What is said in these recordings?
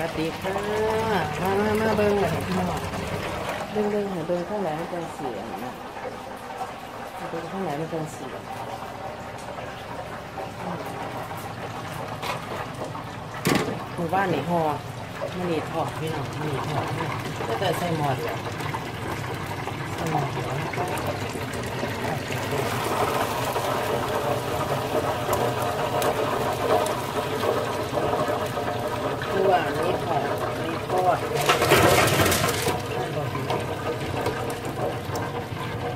วัสดีค่ะมามามาเบิ้งเลยพี่น้องเบิ้งเบิ้งเบิ้งข้างไหนมันจังเสียงเบิ้งข้างไหนมันจังเสียงหมู่บ้านนี่หอมันนี่ทอดพี่น้องมันนี่ทอดก็แต่ใส่หมอดเดียใส่หมอดเดียวคือว่าอันนี้ทอดอันนี้ทอด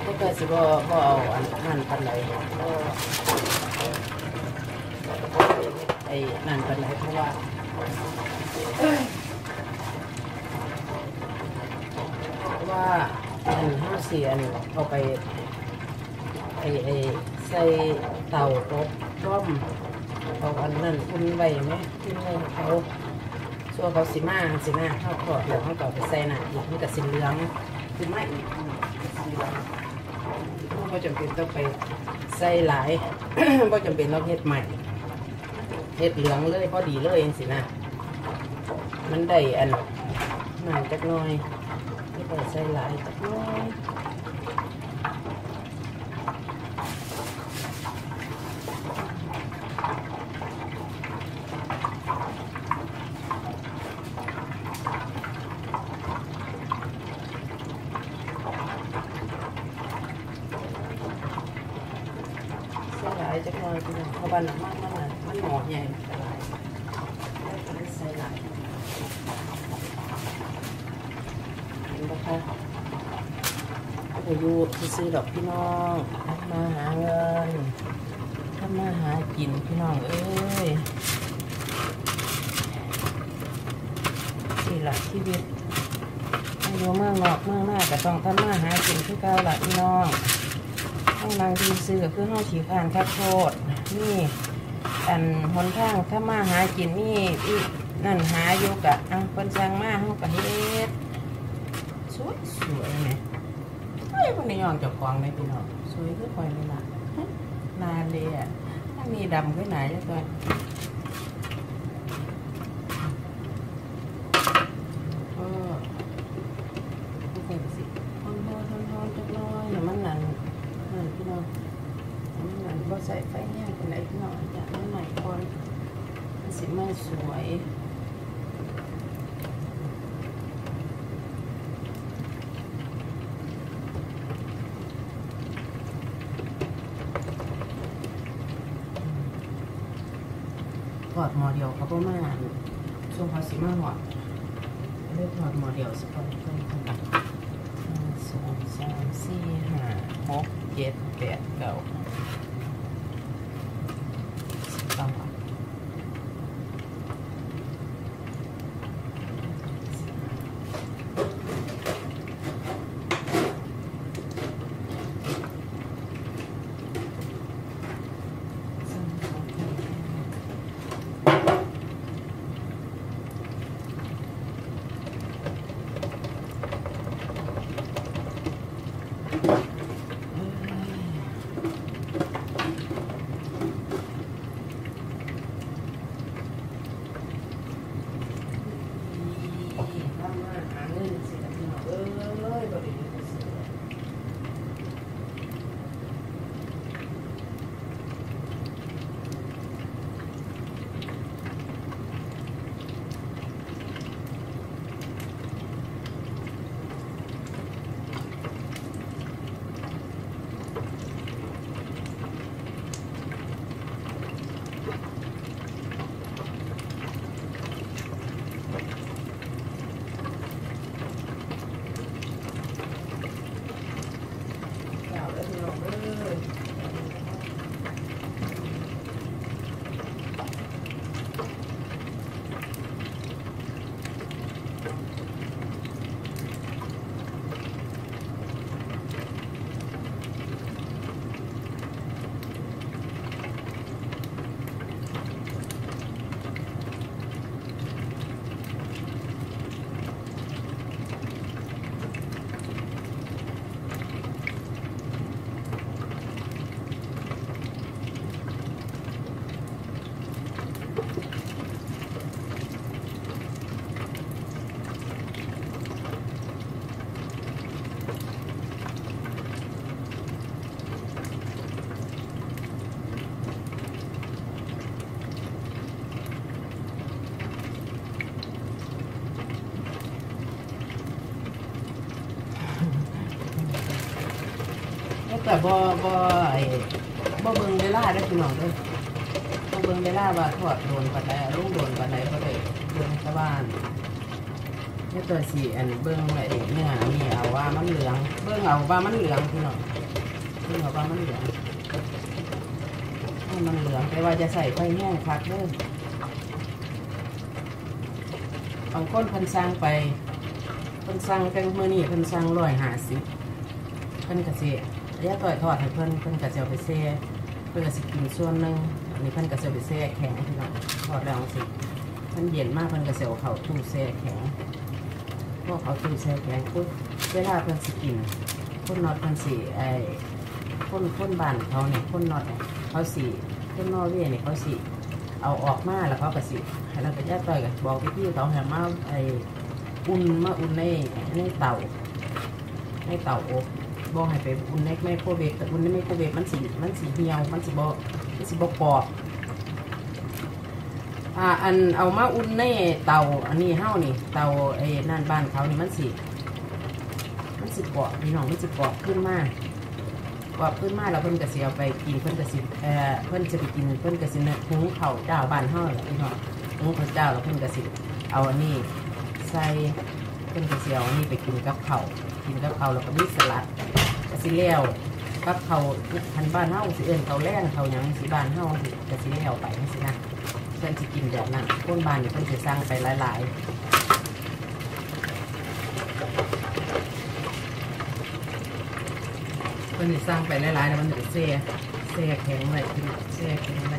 ก็เกิดสิบ่บ่เอาอันนั่นปันไหนก็ไอ้นั่นปันไหนเพราะว่าเพราะว่าอันห้าเสียนเอาไปไอ้ไอ้ใส่เตาอบต้มเอาอันนั้นอุ่นไว้ไหมอุ่นไว้ให้เขา ส่วนเขาสิมาสิมาเข้าทอดแล้วเขาก็เอไปใส่หนาอีกมันก็สิเหลืองขึ้นมาอีกอืมก็สิเหลืองเขาจำเป็นต้องไปใส่หลายก็จำเป็นต้องเฮ็ดใหม่เฮ็ดเหลืองเลยพอดีเลยเองสินะมันได้อันหนาจักน่อยไม่ได้ใส่หลายจักน่อยายจักหน่อยพี่น้องเพราะว่าน้ำมันมันมันหมอใหญ่มันจะหลายไม่ได้ใส่หลายเห็นปะคะก็ไปอยู่ซื้อดอกพี่น้องมาหาเงินทำมาหากินพี่น้องเอ้ยสี่หลักชีวิตอยู่เมืองนอกเมืองหน้าก็ต้องทำมาหากินคือเก่าหลักพี่น้อง ข้างบางทีซื้อคือห้องฉีผ่านคัดโทษนี่อันหนทางถ้ามาหากินนี่อีนั่นหาอยู่กะอะคนสั่งมาเฮาก็เฮ็ดสวยสวยไหมเฮ้ยวันนี้ยองจับกองไหมพี่น้องสวยคือคอยเลยล่ะนาเลยอะถ้ามีดำขึ้นไหนจะตัวเออดูสิสิทอนทอนทอนทอนจักหน้อยเดี๋ยวมันนั่นนั่นพี่น้องมันนั่นบ่ใส่ไฟแห้งเป็นไรพี่น้องอยากได้หน่อยก่อนมันสิไม่สวย ถอ ดหมอเดียวเขาประมาณช่วงเขาสิมาหอดเลือกถอดหมอเดียวสิก่อนเพิ่มขึ้นมาหนึ่งสองสามสี่ห้าหกเจ็ดแปดเก้า กับบ่บ่ไอ้บ่เบิ่งเวลาได้อพี่น้องเด้อบ่เบิ่งเวลาว่าทอดโดนปานใดลุงโดนปานใดบ่ได้เบิ่งชาวบ้านนี่ตัวสีอันเบิ่งไอ้เนื้อนี่เอาว่ามันเหลือง เบิ่งเอาว่ามันเหลืองพี่น้องเบิ่งเอาว่ามันเหลืองให้มันเหลืองแต่ว่าจะใส่ไฟแห้งคักเด้อบางคนเพิ่นสั่งไปเพิ่นสั่งแต่มื้อนี้เพิ่นสั่ง150เพิ่นกะสิ ระยะต่อยทอดให้เพิ่นเพิ่นกะสิเอาไปแช่เพิ่นกะสิกินส่วนหนึ่งอันนี้เพิ่นกะสิเอาไปแช่แข็งพี่น้องทอดแล้วสิมันเย็นมากเพิ่นกะสิเอาเขาตู้แช่แข็งพวกเขาตู้แช่แข็งปุ๊บเวลาเพิ่นสิกินคนนอดเพิ่นสิไอ้คนคนบ้านเขาเนี่ยคนนอดเนี่ยเขาสิคนนอเวย์เนี่ยเขาสิเอาออกมาแล้วเขาก็สิให้เราไปย่าต่อยกันบอกพี่ๆเขาให้มาไอ้อุ่นมาอุ่นในในเตาในเตาอบ บ่ให้ไปอุ่นในไมโครเวฟแต่อุ่นในไมโครเวฟมันสีมันสีเหี่ยวมันสีบ่มันสีบ่กรอบอ่าอันเอามาอุ่นในเตาอันนี้เฮานี่ เตาไอ้นั่นบ้านเขานี่มันสีมันสีกรอบพี่น้องมันสีกรอบขึ้นมากกรอบขึ้นมากแล้วเพิ่นก็สิเอาไปกินเพิ่นก็สิเอ่อเพิ่นจะไปกินเพิ่นก็สิเนี่ยหุงข้าเจ้าบ้านเฮาหละพี่น้องหุงข้าเจ้าแล้วเพิ่นก็สิเอาอันนี้ใส่เพิ่นก็สิเอาอันนี้ไปกินกับเข้า กินกับเขาแล้วก็มีสลัดกะสิเลี้ยวกับเขาวพันบ้านเฮาสิเอิ้นเขาวแรงเขาหยังสิบ้านเฮากะสิเลี้ยวไปจังซี่นะเพิ่อนสิกินแบบนั้นคนบ้านนี่เพิ่อนสิสร้างไปหลายๆเพิ่นสิสร้างไปหลายๆแล้วมันจะเซ่เซ่แข็งไว้พี่น้องเซ่แข็งไว้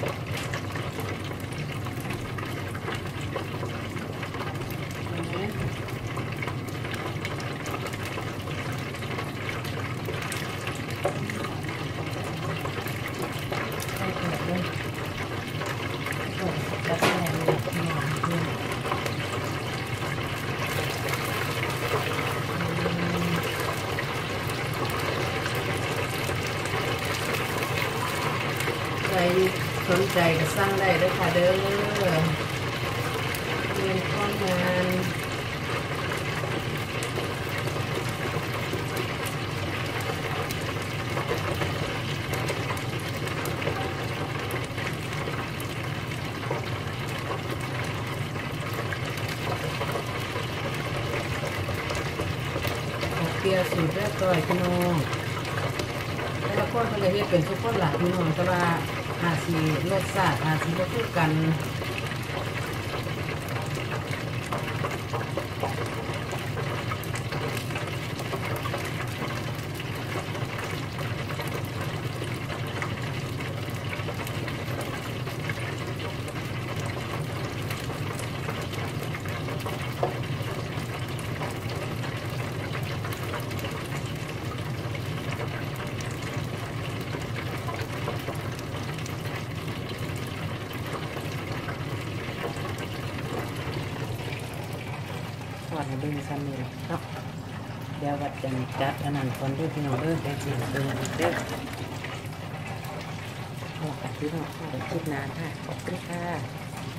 ให้เกิดเลยเกิดแล้วก็แรงเลยพี่น้องพี่น้องใคร สนใจก็สร้างได้ด้วยค่ะเด้อเรียนข้องงานเปียสูตรแรกต่อยพี่น้องแต่ละคนมันก็เฮ็ดเป็นทุกคนหลักพี่น้องแต่ว่า อาจสีรสชาติอาจสีบ่คือกัน ให้เบิ่งซ้ำนี่แหละเนาะเดี๋ยววัดจันจัดอันนั้นก่อนด้วยพี่น้องเด้อแต่สิเบิ่งอีกเด้อขอบคุณพี่น้องค่ะเดี๋ยวคลิปน้าค่ะขอบคุณค่ะ